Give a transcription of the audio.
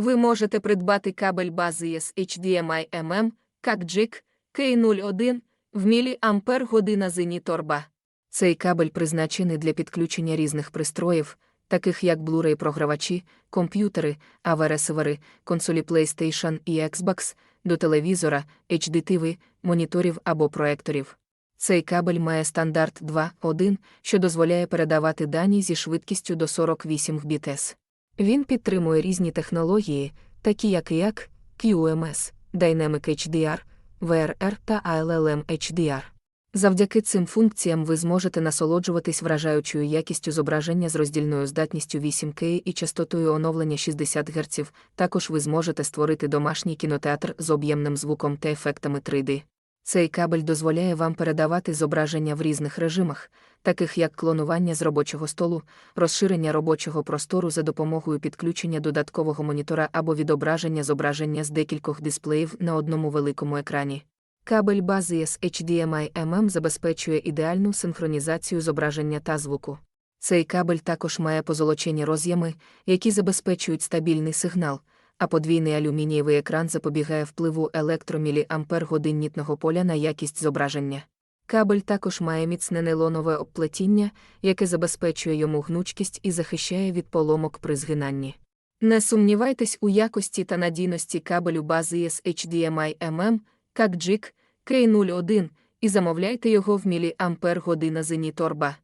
Ви можете придбати кабель бази з HDMI MM, JIC, K01 в міліампер година зені торба. Цей кабель призначений для підключення різних пристроїв, таких як Blu-ray програвачі, комп'ютери, AV-ресивери, консолі PlayStation і Xbox, до телевізора, HDTV, моніторів або проекторів. Цей кабель має стандарт 2.1, що дозволяє передавати дані зі швидкістю до 48 Gbps. Він підтримує різні технології, такі як IAC, QMS, Dynamic HDR, VRR та ALLM HDR. Завдяки цим функціям ви зможете насолоджуватись вражаючою якістю зображення з роздільною здатністю 8К і частотою оновлення 60 Гц. Також ви зможете створити домашній кінотеатр з об'ємним звуком та ефектами 3D. Цей кабель дозволяє вам передавати зображення в різних режимах, таких як клонування з робочого столу, розширення робочого простору за допомогою підключення додаткового монітора або відображення зображення з декількох дисплеїв на одному великому екрані. Кабель бази з HDMI MM забезпечує ідеальну синхронізацію зображення та звуку. Цей кабель також має позолочені роз'єми, які забезпечують стабільний сигнал, а подвійний алюмінієвий екран запобігає впливу електроміліампер-годиннітного поля на якість зображення. Кабель також має міцне нейлонове обплетіння, яке забезпечує йому гнучкість і захищає від поломок при згинанні. Не сумнівайтесь у якості та надійності кабелю бази з HDMI MM, как JIC, K01, і замовляйте його в міліампер година зені торба.